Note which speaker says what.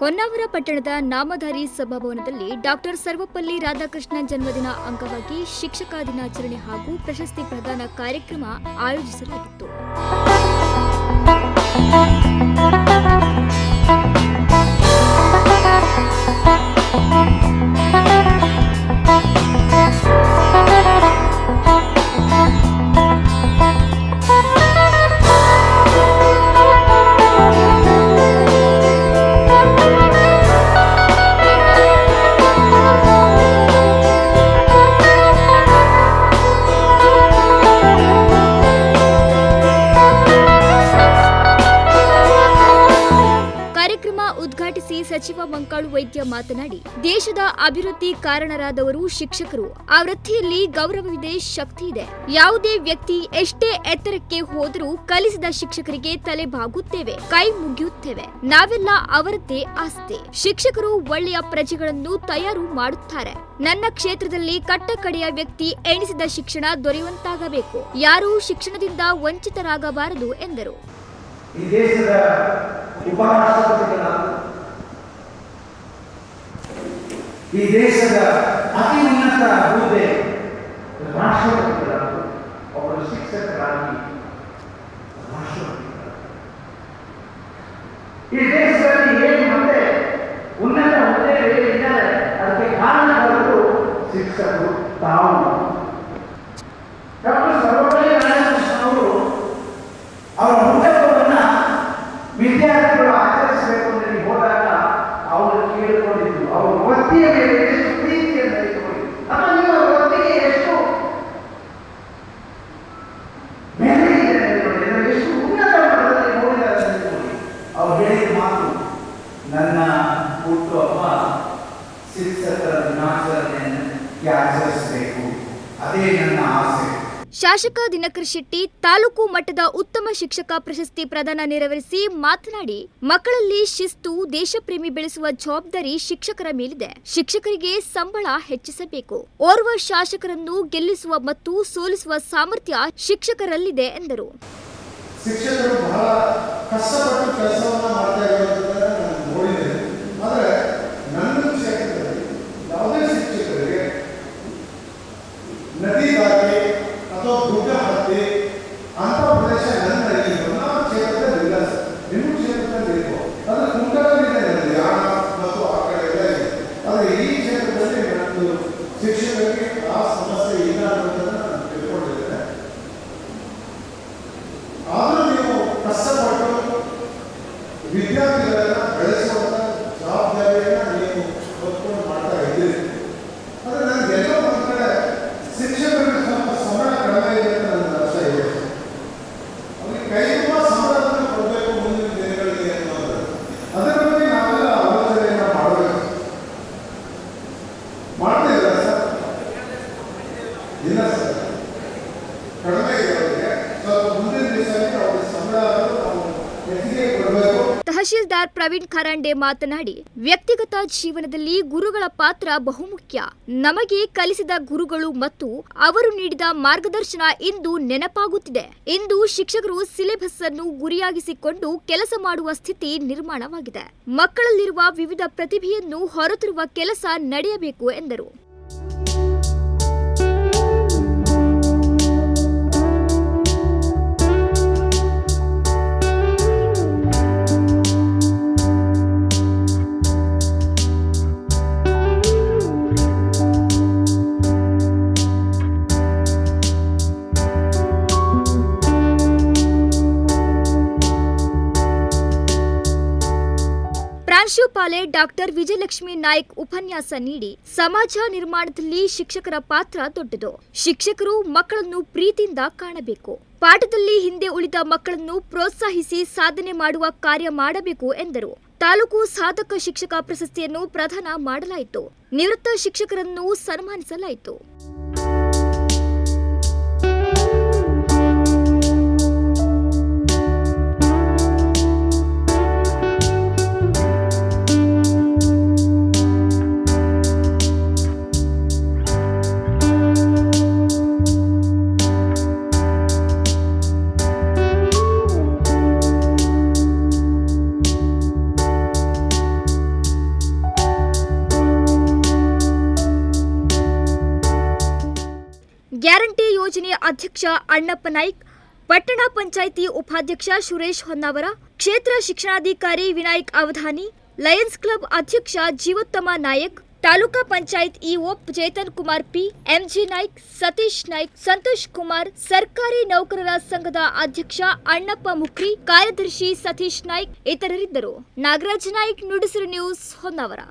Speaker 1: ಹೊನ್ನಾವರ ಪಟ್ಟಣದ ನಾಮಧಾರಿ ಸಭಾಭವನದಲ್ಲಿ ಡಾಕ್ಟರ್ ಸರ್ವಪಲ್ಲಿ ರಾಧಾಕೃಷ್ಣನ್ ಜನ್ಮದಿನ ಅಂಗವಾಗಿ ಶಿಕ್ಷಕ ದಿನಾಚರಣೆ ಹಾಗೂ ಪ್ರಶಸ್ತಿ ಪ್ರದಾನ ಕಾರ್ಯಕ್ರಮ ಆಯೋಜಿಸಲಾಗಿತ್ತು. ಮಂಕಾಳು ವೈದ್ಯ ಮಾತನಾಡಿ, ದೇಶದ ಅಭಿವೃದ್ಧಿ ಕಾರಣರಾದವರು ಶಿಕ್ಷಕರು. ಆ ವೃತ್ತಿಯಲ್ಲಿ ಗೌರವವಿದೆ, ಶಕ್ತಿ ಇದೆ. ಯಾವುದೇ ವ್ಯಕ್ತಿ ಎಷ್ಟೇ ಎತ್ತರಕ್ಕೆ ಹೋದರೂ ಕಲಿಸಿದ ಶಿಕ್ಷಕರಿಗೆ ತಲೆ ಬಾಗುತ್ತೇವೆ ಕೈ ಮುಗಿಯುತ್ತೇವೆ. ನಾವೆಲ್ಲ ಅವರದ್ದೇ ಆಸ್ತಿ. ಶಿಕ್ಷಕರು ಒಳ್ಳೆಯ ಪ್ರಜೆಗಳನ್ನು ತಯಾರು ಮಾಡುತ್ತಾರೆ. ನನ್ನ ಕ್ಷೇತ್ರದಲ್ಲಿ ಕಟ್ಟ ಕಡೆಯ ವ್ಯಕ್ತಿ ಎಣಿಸಿದ ಶಿಕ್ಷಣ ದೊರೆಯುವಂತಾಗಬೇಕು. ಯಾರೂ ಶಿಕ್ಷಣದಿಂದ ವಂಚಿತರಾಗಬಾರದು ಎಂದರು.
Speaker 2: ಈ ದೇಶದ ಅತಿ ಉನ್ನತ ಹುದ್ದೆ ರಾಷ್ಟ್ರಪತಿಗಳಾದ ಒಬ್ಬರು ಶಿಕ್ಷಕರಾಗಿ ಈ ದೇಶದಲ್ಲಿ ಏನು ಮತ್ತೆ ಉನ್ನತ ಹುದ್ದೆ ಇದ್ದಾರೆ ಅದಕ್ಕೆ ಕಾರಣಗಳು ಶಿಕ್ಷಕರು ತಾವು. ಡಾಕ್ಟರ್ ಸರ್ವಪಲ್ಲಿ ರಾಧಾಕೃಷ್ಣ ಅವರು ಅವರ ಹುಟ್ಟುಹಬ್ಬವನ್ನ ವಿದ್ಯಾರ್ಥಿಗಳು ಆಚರಿಸಬೇಕು ಅಂತ ಹೇಳಿ ಹೋದಾಗ ಅವರು ಕೇಳಿಕೊಂಡಿದ್ದು ಅವರ ವೃತ್ತಿಯ ಮೇಲೆ ಎಷ್ಟು ಪ್ರೀತಿಯನ್ನು ಇಟ್ಟುಕೊಂಡಿದ್ದು ಅಥವಾ ನಿಮ್ಮ ವೃತ್ತಿಗೆ ಎಷ್ಟು ಬೆಲೆ ಇದೆ ಅಂತ ನೋಡಿ, ಅದನ್ನು ಎಷ್ಟು ಉನ್ನತ ಮಟ್ಟದಲ್ಲಿ ನೋಡಿದ್ದಾರೆ ಅಂತ ನೋಡಿ. ಅವ್ರು ಹೇಳಿದ ಮಾತು ನನ್ನ ಹುಟ್ಟುಹಬ್ಬ ಶಿಕ್ಷಕರ ದಿನಾಚರಣೆಯನ್ನು ಆಚರಿಸಬೇಕು ಅದೇ ನನ್ನ ಆಸೆ
Speaker 1: ಶಾಸಕ ದಿನಕರ್ ಶೆಟ್ಟಿ ತಾಲೂಕು ಮಟ್ಟದ ಉತ್ತಮ ಶಿಕ್ಷಕ ಪ್ರಶಸ್ತಿ ಪ್ರದಾನ ನೆರವೇರಿಸಿ ಮಾತನಾಡಿ, ಮಕ್ಕಳಲ್ಲಿ ಶಿಸ್ತು, ದೇಶಪ್ರೇಮಿ ಬೆಳೆಸುವ ಜವಾಬ್ದಾರಿ ಶಿಕ್ಷಕರ ಮೇಲಿದೆ. ಶಿಕ್ಷಕರಿಗೆ ಸಂಬಳ ಹೆಚ್ಚಿಸಬೇಕು. ಓರ್ವ ಶಾಸಕರನ್ನು ಗೆಲ್ಲಿಸುವ ಮತ್ತು ಸೋಲಿಸುವ ಸಾಮರ್ಥ್ಯ ಶಿಕ್ಷಕರಲ್ಲಿದೆ ಎಂದರು. ತಹಶೀಲ್ದಾರ್ ಪ್ರವೀಣ್ ಖರಾಂಡೆ ಮಾತನಾಡಿ, ವ್ಯಕ್ತಿಗತ ಜೀವನದಲ್ಲಿ ಗುರುಗಳ ಪಾತ್ರ ಬಹುಮುಖ್ಯ. ನಮಗೆ ಕಲಿಸಿದ ಗುರುಗಳು ಮತ್ತು ಅವರು ನೀಡಿದ ಮಾರ್ಗದರ್ಶನ ಇಂದು ನೆನಪಾಗುತ್ತಿದೆ. ಇಂದು ಶಿಕ್ಷಕರು ಸಿಲೆಬಸ್ ಅನ್ನು ಗುರಿಯಾಗಿಸಿಕೊಂಡು ಕೆಲಸ ಮಾಡುವ ಸ್ಥಿತಿ ನಿರ್ಮಾಣವಾಗಿದೆ. ಮಕ್ಕಳಲ್ಲಿರುವ ವಿವಿಧ ಪ್ರತಿಭೆಯನ್ನು ಹೊರತರುವ ಕೆಲಸ ನಡೆಯಬೇಕು ಎಂದರು. ಪ್ರಾಂಶುಪಾಲೆ ಡಾಕ್ಟರ್ ವಿಜಯಲಕ್ಷ್ಮಿ ನಾಯ್ಕ್ ಉಪನ್ಯಾಸ ನೀಡಿ ಸಮಾಜ ನಿರ್ಮಾಣದಲ್ಲಿ ಶಿಕ್ಷಕರ ಪಾತ್ರ ದೊಡ್ಡದು. ಶಿಕ್ಷಕರು ಮಕ್ಕಳನ್ನು ಪ್ರೀತಿಯಿಂದ ಕಾಣಬೇಕು. ಪಾಠದಲ್ಲಿ ಹಿಂದೆ ಉಳಿದ ಮಕ್ಕಳನ್ನು ಪ್ರೋತ್ಸಾಹಿಸಿ ಸಾಧನೆ ಮಾಡುವ ಕಾರ್ಯ ಮಾಡಬೇಕು ಎಂದರು. ತಾಲೂಕು ಸಾಧಕ ಶಿಕ್ಷಕ ಪ್ರಶಸ್ತಿಯನ್ನು ಪ್ರದಾನ ಮಾಡಲಾಯಿತು. ನಿವೃತ್ತ ಶಿಕ್ಷಕರನ್ನು ಸನ್ಮಾನಿಸಲಾಯಿತು. ಅಧ್ಯಕ್ಷ ಅಣ್ಣಪ್ಪ ನಾಯ್ಕ್, ಪಟ್ಟಣ ಪಂಚಾಯಿತಿ ಉಪಾಧ್ಯಕ್ಷ ಸುರೇಶ್ ಹೊನ್ನಾವರ, ಕ್ಷೇತ್ರ ಶಿಕ್ಷಣಾಧಿಕಾರಿ ವಿನಾಯಕ್ ಅವಧಾನಿ, ಲಯನ್ಸ್ ಕ್ಲಬ್ ಅಧ್ಯಕ್ಷ Jeevottam Nayak, taluka panchayat EO Chetan Kumar P, MG Naik, Satish Naik, Santosh Kumar, ಸರ್ಕಾರಿ ನೌಕರರ ಸಂಘದ ಅಧ್ಯಕ್ಷ ಅಣ್ಣಪ್ಪ ಮುಖ್ರಿ, ಕಾರ್ಯದರ್ಶಿ ಸತೀಶ್ ನಾಯ್ಕ್ ಇತರರಿದ್ದರು. ನಾಗರಾಜ್ ನಾಯ್ಕ್, ನುಡಿಸಿರು ನ್ಯೂಸ್ ಹೊನ್ನಾವರ.